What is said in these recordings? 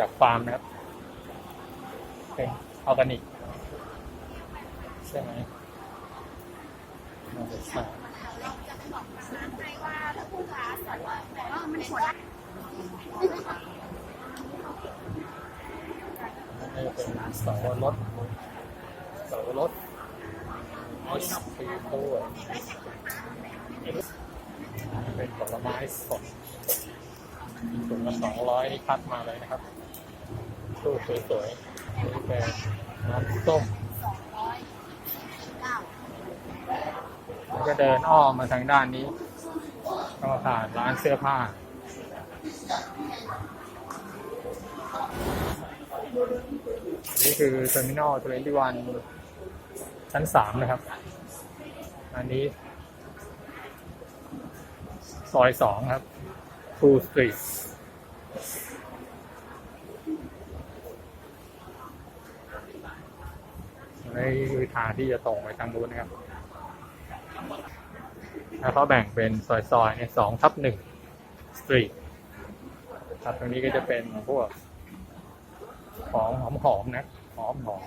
จากฟาร์มนะครับเป็นออร์แกนิกใช่ไหมน่าจะใช่ใช่นี่เป็นเสาวรสเสาวรสไอศครีมด้วยเป็นผลไม้สด ถุงละสองร้อยนี่คัดมาเลยนะครับตู้สวยๆนี่เป็นน้ำส้มแล้วก็เดินอ้อมมาทางด้านนี้ ก็ผ่านร้านเสื้อผ้านี่คือ Terminal 21ชั้นสามนะครับ อันนี้ ซอยสองครับ True Street ในคือทางที่จะตรงไปทางนู้นนะครับ แล้วเขาแบ่งเป็นซอยๆเนี่ยสองทับหนึ่งสตรีทครับตรงนี้ก็จะเป็นพวกของหอมๆนะหอมหอม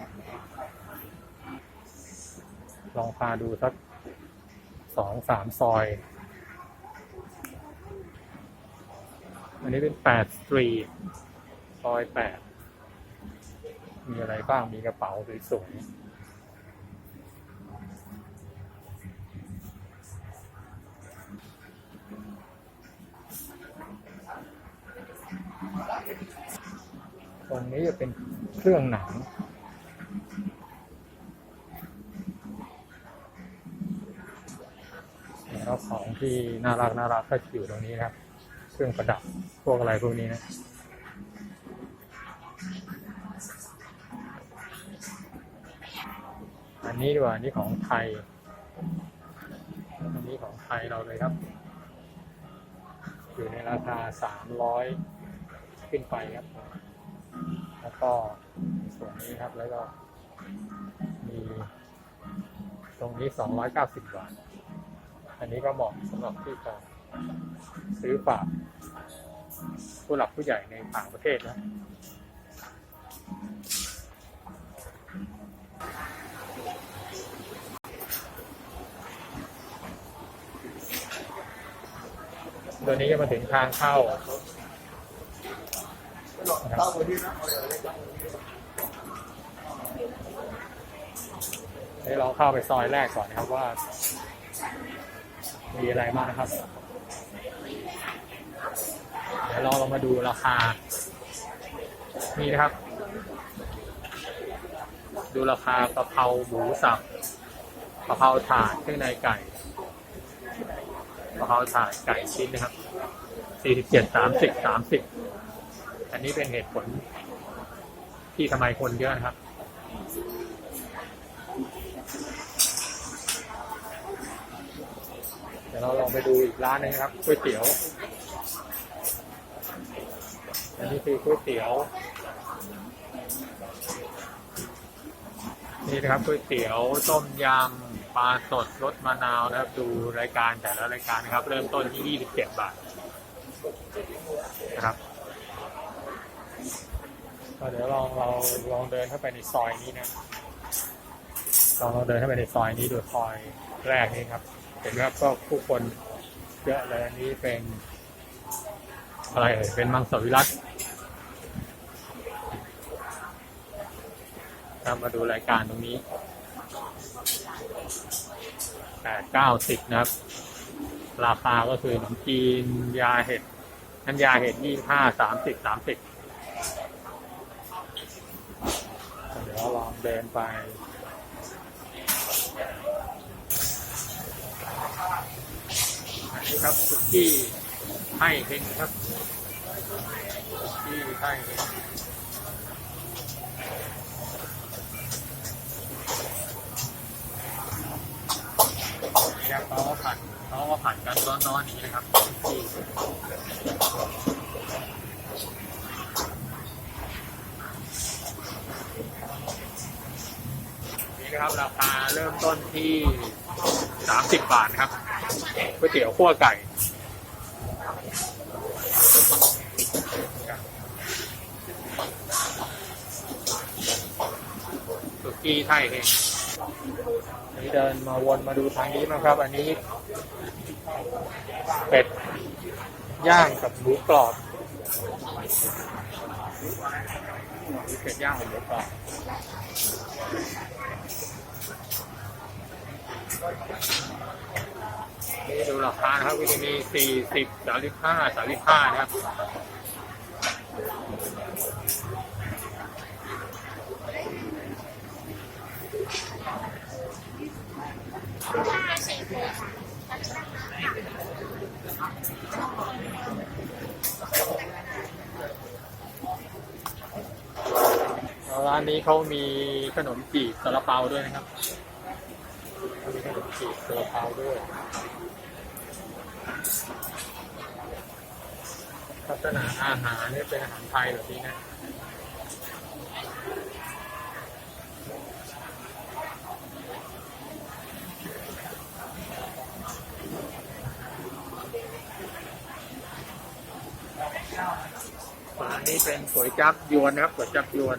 ลองพาดูสักสองสามซอย อันนี้เป็นแปดสตรีทซอยแปดมีอะไรบ้างมีกระเป๋าสวยๆ ตรงนี้จะเป็นเครื่องหนังแล้วของที่น่ารักน่ารักก็อยู่ตรงนี้นะครับ เครื่องประดับพวกอะไรพวกนี้นะอันนี้ดีกว่านนี้ของไทย อันนี้ของไทยเราเลยครับ อยู่ในราคาสามร้อยขึ้นไปครับ แล้วก็ส่วนนี้ครับแล้วก็มีตรงนี้ 290 บาท อันนี้ก็เหมาะสำหรับที่จะซื้อฝากผู้หลักผู้ใหญ่ในต่างประเทศนะตัวนี้ก็มาถึงทางเข้า นะคเราเข้าไปซอยแรกก่อนนะครับว่า มีอะไรมากนะครับ เดี๋ยวเราลองมาดูราคา นี่นะครับ ดูราคากระเพราหมูสับกระเพราถาดเครื่องในไก่กระเพราถาดไก่ชิ้นนะครับสี่สิบเจ็ดสามสิบสามสิบ อันนี้เป็นเหตุผลที่ทำไมคนเยอะนะครับเดี๋ยวเราลองไปดูอีกร้านหนึงครับก๋วยเตี๋ยว อันนี้คือก๋วยเตี๋ยว นี่นะครับก๋วยเตี๋ยวต้มยำปลาสดรสมะนาวนะครับ ดูรายการแต่ละรายการนะครับ เริ่มต้นที่ 27 บาทนะครับ เดี๋ยวลองเราลองเดินเข้าไปในซอยนี้นะลองเราเดินเข้าไปในซอยนี้ดูซอยแรกนี้ครับ เห็นไหมครับก็ผู้คนเยอะเลยอันนี้เป็นอะไรเอ่ยเป็นมังสวิรัตครับมาดูรายการตรงนี้แปดเก้าสิบนะครับ ราคาก็คือขนมจีนยาเห็ดน้ำยาเห็ดยี่ห้าสามสิบสามสิบ เราลองเดินไปอันนี้ครับคุกี้ให้เฮงครับคุกี้ให้เฮงนี่ครับเขาก็ผัดเขาก็ผัดกันร้อนๆนี้นะครับ ครับ ราคาเริ่มต้นที่สามสิบบาทครับก๋วยเตี๋ยวขั้วไก่สุกี้ไทยเองนี่เดินมาวนมาดูทางนี้นะครับ อันนี้ เป็ด ย่างกับหมูกรอบเป็ดย่างกับหมูกรอบ นี่ดูราคานะครับก็จะมีสี่สิบสามสิบห้าสามสิบห้านะครับร้านนี้เขามีขนมจีบซาลาเปาด้วยนะครับ มีขนมจีบซาลาเปาด้วยลักษณะอาหารนี่เป็นอาหารไทยแบบนี้นะอันนี้เป็นก๋วยจับยวนนะครับก๋วยจับยวน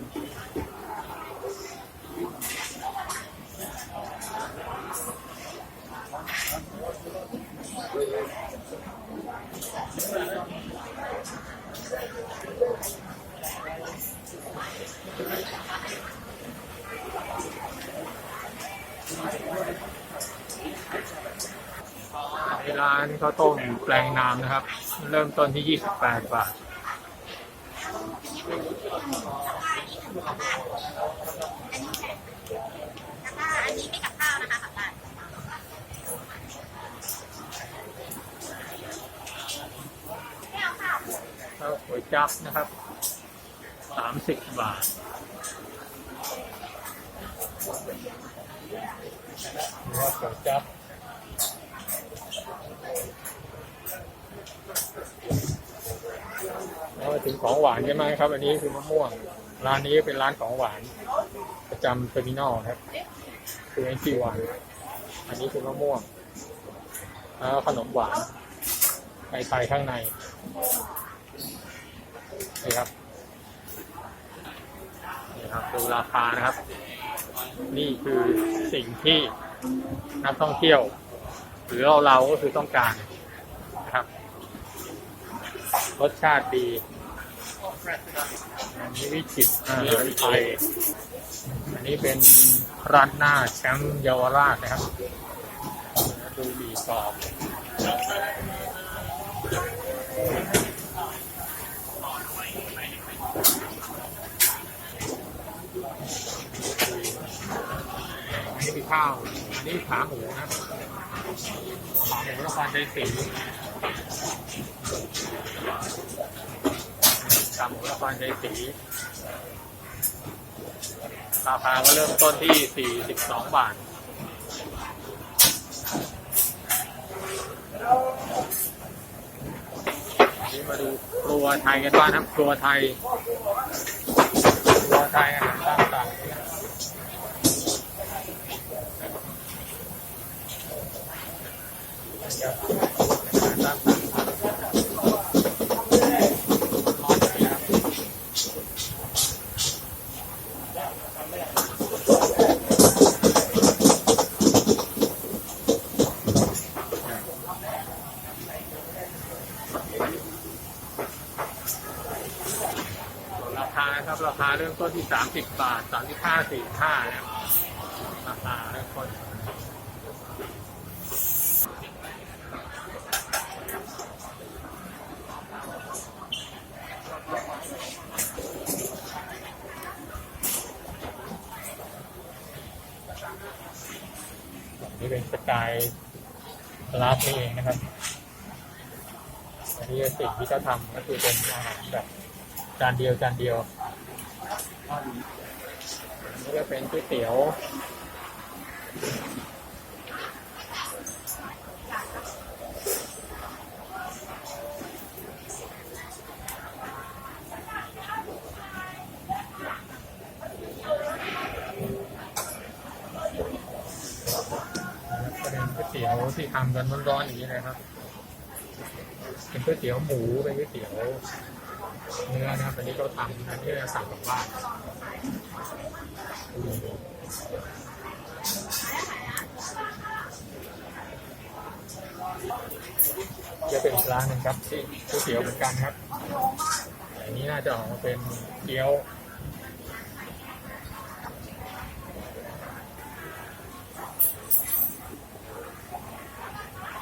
ร้านข้าวต้มแปลงน้ำนะครับ เริ่มต้นที่ 28 บาทแล้วก็อันนี้ไม่กับข้าวนะคะกับบ้านไม่เอาข้าวข้าวก๋วยจับนะครับสามสิบบาทหรือว่าก๋วยจับ ถึงของหวานใช่ไหมครับ อันนี้คือมะม่วง ร้านนี้เป็นร้านของหวาน ประจำเทอร์มินอลครับ คือเอ็นจีวันอันนี้คือมะม่วงแล้วขนมหวานไข่ไข่ข้างในนี่ครับนี่ครับดูราคานะครับ นี่คือสิ่งที่นักท่องเที่ยว หรือเราเราก็คือต้องการนะครับ รสชาติดี อันนี้วิจิตอาหารไทยอันนี้เป็นร้านหน้าแชมป์เยาวราชนะครับ ดูดีกรอบอันนี้คือข้าว อันนี้ขาหมูนะครับขาหมูนครชัยศ รีขาหมูนครชัยศรีราคาก็เริ่มต้นที่ 42 บาทนี่มาดูครัวไทยกันบ้างครับ ครัวไทย ครัวไทยอาหารตามสั่งราคา เริ่มต้นที่30บาท35 45นะครับราคาเริ่มต้นนี่เป็นสกายลาฟนี่เองนะครับ อันนี้สิ่งที่เขาทำก็คือเป็นอาหารแบบจานเดียวจานเดียว นี่ก็เป็นก๋วยเตี๋ยวเป็นก๋วยเตี๋ยวที่ทำกันร้อนๆอย่างนี้เลยครับ เป็นก๋วยเตี๋ยวหมูเป็นก๋วยเตี๋ยว เนื้อนะครับอันนี้ก็ทำอันนี้เราสั่งกลับบ้านจะเป็นร้านหนึ่งครับที่ก๋วยเตี๋ยวเหมือนกันครับอันนี้น่าจะออกมาเป็นเกี๊ยว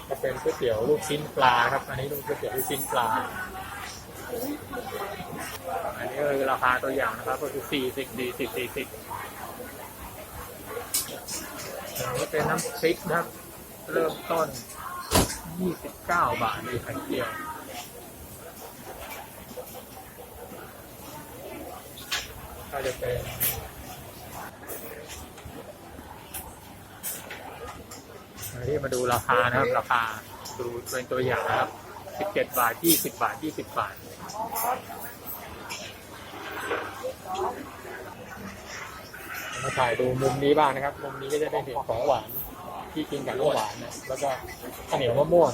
จะเป็นก๋วยเตี๋ยวลูกชิ้นปลาครับ อันนี้ลูกก๋วยเตี๋ยวลูกชิ้นปลา อันนี้ก็คือราคาตัวอย่างนะครับ ก็คือสี่สิบสี่สิบสี่สิบก็เป็นน้ำพริกนะครับ เริ่มต้นยี่สิบเก้าบาทมีไข่เจียวก็จะเป็นอันนี้มาดูราคานะครับ ราคาดูเป็นตัวอย่างนะครับ 17 บาท 20 บาท 20 บาท มาถ่ายดูมุมนี้บ้างนะครับ มุมนี้ก็จะได้เห็นของหวานที่กินกับน้ำหวานนะแล้วก็ข้าวเหนียวมะม่วง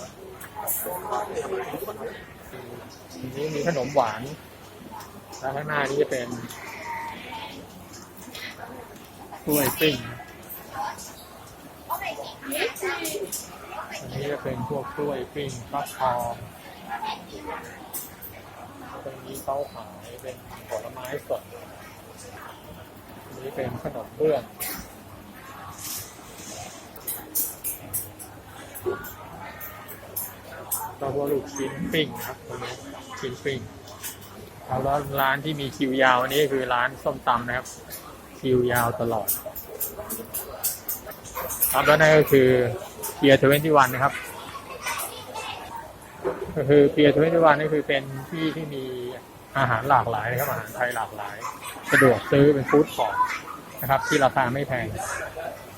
ทีนี้มีขนมหวานแล้วข้างหน้านี้จะเป็นกล้วยปิ้งอันนี้จะเป็นพวกกล้วยปิ้งฟักทองตรงนี้เขาขายเป็นผลไม้สด นี้เป็นขนมเบื้องก็พวกลูกชิ้นปิ้งนะครับตรงนี้ชิ้นปิ้งแล้วร้านที่มีคิวยาวอันนี้คือร้านส้มตำนะครับ คิวยาวตลอด ครับแล้วนั่นก็คือเปียร์ทเวนตี้วันนะครับ ก็คือเปียร์ทเวนตี้วันนี่คือเป็นที่ที่มี อาหารหลากหลายนะครับอาหารไทยหลากหลาย สะดวกซื้อเป็นฟู้ดคอร์ทนะครับ ที่ราคาไม่แพง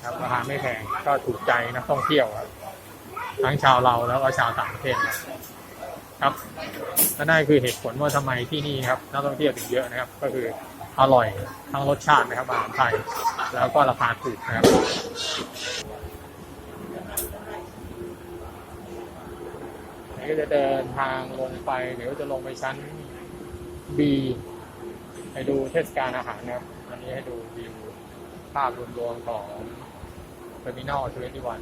ครับราคาไม่แพงก็ถูกใจนักท่องเที่ยวครับทั้งชาวเราแล้วก็ชาวต่างประเทศครับครับและนั่นคือเหตุผลว่าทำไมที่นี่ครับนักท่องเที่ยวถึงเยอะนะครับ ก็คืออร่อยทั้งรสชาตินะครับอาหารไทย แล้วก็ราคาถูกนะครับนี่ก็จะเดินทางลงไปเดี๋ยวจะลงไปชั้น B ไปดูเทศกาลอาหารนะ อันนี้ให้ดูวิวภาพรวมๆของเทอร์มินอลทเวนตี้วัน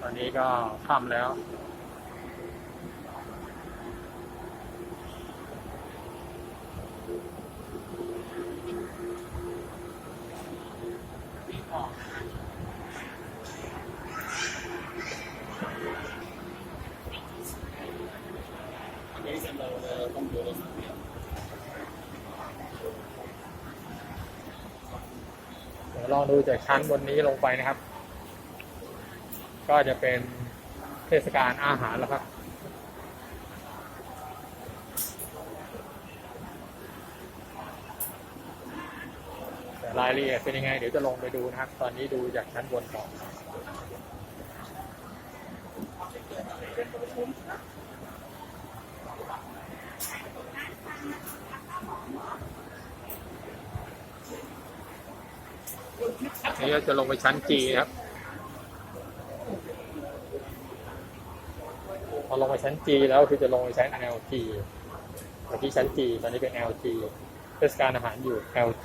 ตอนนี้ก็ค่ำแล้ว เดี๋ยวลองดู จากชั้นบนนี้ลงไปนะครับ ก็จะเป็นเทศกาลอาหารแล้วครับแต่รายละเอียดเป็นยังไง เดี๋ยวจะลงไปดูนะครับ ตอนนี้ดูจากชั้นบนก่อน นี่ก็จะลงไปชั้น G นะครับ พอลงไปชั้น G แล้วคือจะลงไปชั้น LG เมื่อกี้ชั้น G ตอนนี้เป็น LG เทศกาลอาหารอยู่ LG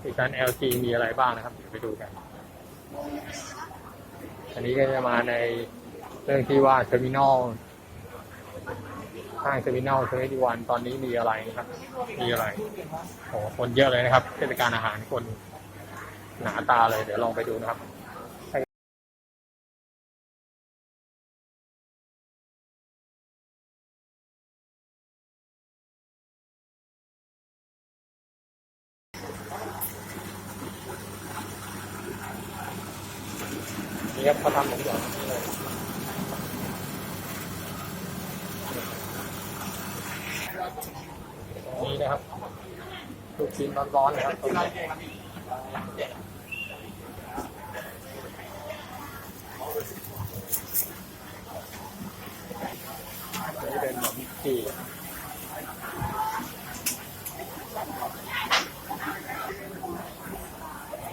ที่ชั้น LG มีอะไรบ้างนะครับ เดี๋ยวไปดูกัน อันนี้ก็จะมาในเรื่องที่ว่าเทอร์มินอล ข้างเซอร์มินาลเทอร์มิวันตอนนี้มีอะไรนะครับ มีอะไรโอ้โหคนเยอะเลยนะครับเทศกาลอาหารคนหนาตาเลย เดี๋ยวลองไปดูนะครับ นี่ครับเขาทำผมก่อนนี่เลย นี่นะครับลูก ชิ้นร้อนๆนะครับตรงนี้นี่เป็นหมูจี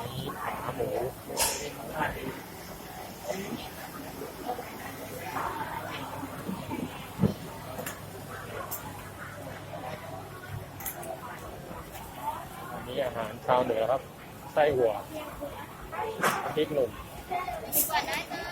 นี่ขาหมู อาหารชาวเหนือครับ ไส้หัวพริกหนุ่มดีกว่าได้จ้า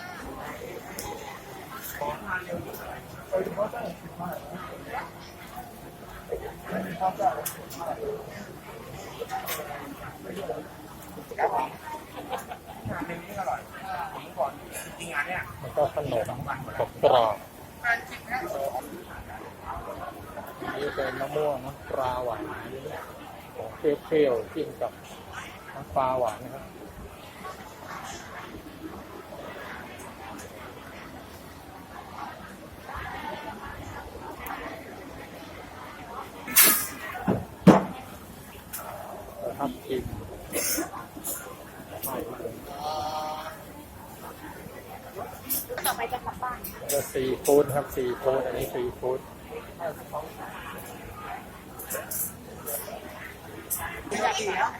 แล้วก็ขนมกรอบกรอบนี่เป็นมะม่วงน้ำปลาหวาน ปรี้ยวๆจิ้มกับน้ำปลาหวานนะครับครับกินต่อไปจะกลับบ้านแล้วก็ซีฟู้ดครับซีฟู้ดอันนี้ซีฟู้ด อยากเหนียว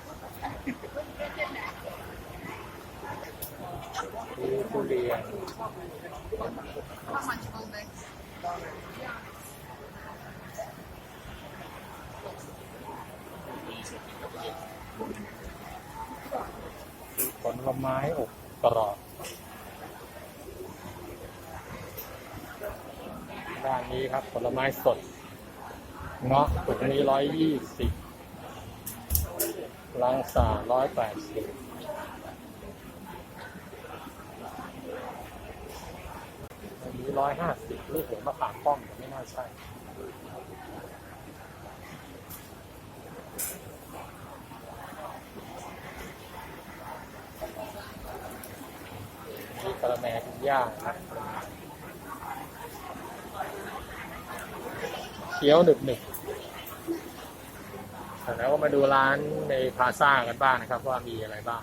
มีทุเรียนข้าวมันชงเลยผลไม้อบกรอบด้านนี้ครับผลไม้สดเงาะถุงนี้ร้อยยี่สิบ ลังสาร้อยแปดสิบอันนี้ร้อยห้าสิบลูกหัวมะขามป้อมแต่ไม่น่าใช่มีกระแมกินย่างครับเคี้ยวหนึบหนึบ แล้วก็มาดูร้านในพาซ่ากันบ้างนะครับ ว่ามีอะไรบ้าง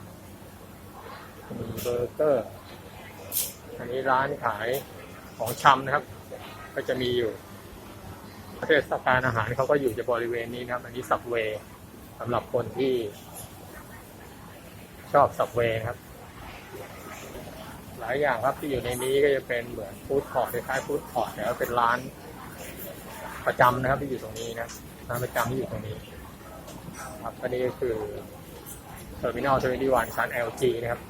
มีเบอร์เกอร์ อันนี้ร้านขายของชำนะครับ ก็จะมีอยู่เทศกาลอาหารเขาก็อยู่จะบริเวณนี้นะครับ อันนี้สับเวย์สำหรับคนที่ชอบสับเวย์ครับ หลายอย่างครับที่อยู่ในนี้ก็จะเป็นเหมือนฟู้ดคอร์ทคล้ายๆฟู้ดคอร์ทแต่ว่าเป็นร้านประจำนะครับที่อยู่ตรงนี้นะร้านประจำที่อยู่ตรงนี้ ครับอันนี้ก็คือเทอร์มินอล21ชั้น LG นะครับ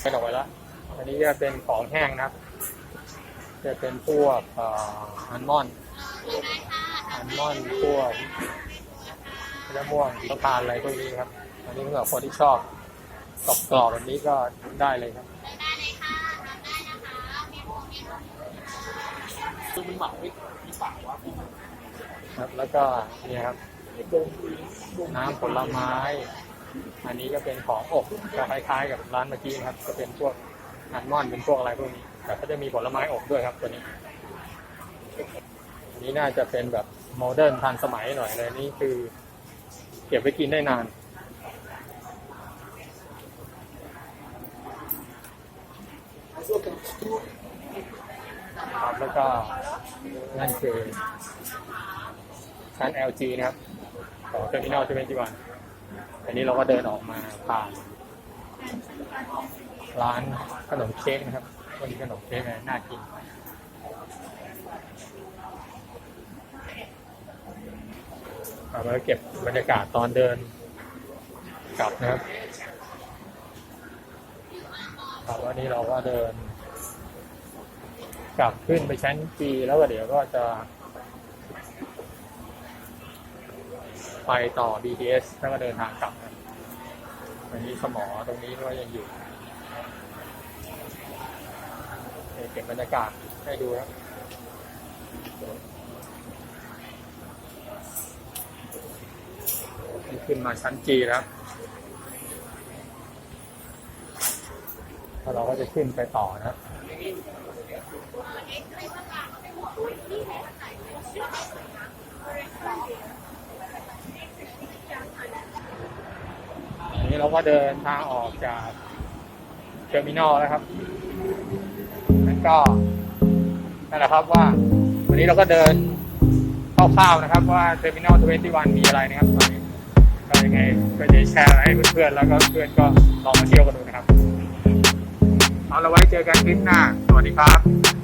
เป็นออกไปแล้วอันนี้จะเป็นของแห้งนะครับ จะเป็นพวกเอ่ออัลมอนด์อัลมอนด์พวกมะม่วงต้องทานอะไรพวกนี้ครับ อันนี้สำหรับคนที่ชอบกรอบๆแบบนี้ก็ได้เลยครับได้เลยค่ะทำได้นะคะเมนูเมนูคือมันหมักไม่มีปากวะครับแล้วก็เนี่ยครับ น้ำผลไม้ อันนี้ก็เป็นของอบจะคล้ายๆกับร้านเมื่อกี้ครับ จะเป็นพวกอัลมอนด์เป็นพวกอะไรพวกนี้ แต่ก็จะมีผลไม้อบด้วยครับตัวนี้อันนี้น่าจะเป็นแบบโมเดิร์นทันสมัยหน่อยเลยนี่คือ เก็บไว้กินได้นานครับแล้วก็นั่นคือชั้น LG นะครับ ของเทอร์มินอลเทเวนตี้วันอันนี้เราก็เดินออกมาผ่านร้านขนมเค้กนะครับวันนี้ขนมเค้กน่ากินเอามาเก็บบรรยากาศตอนเดินกลับนะครับครับวันนี้เราก็เดิน กลับขึ้นไปชั้นจีแล้วก็เดี๋ยวก็จะ ไปต่อ BTS แล้วก็เดินทางกลับนะอันนี้สมอตรงนี้ก็ยังอยู่เก็บบรรยากาศให้ดูครับนี่ขึ้นมาชั้นจีแล้วแล้วเราก็จะขึ้นไปต่อนะ นนี้เราก็เดินทางออกจากเทอร์มินอลแล้วครับนั่นก็นั่นแหละครับว่า วันนี้เราก็เดินคร่าวๆนะครับ ว่าเทอร์มินอล21มีอะไรนะครับตอนนี้ก็ยังไงก็จะแชร์ให้เพื่อนๆแล้วก็เพื่อนก็ลองมาเที่ยวกันดูนะครับ เอาละไว้เจอกันคลิปหน้า สวัสดีครับ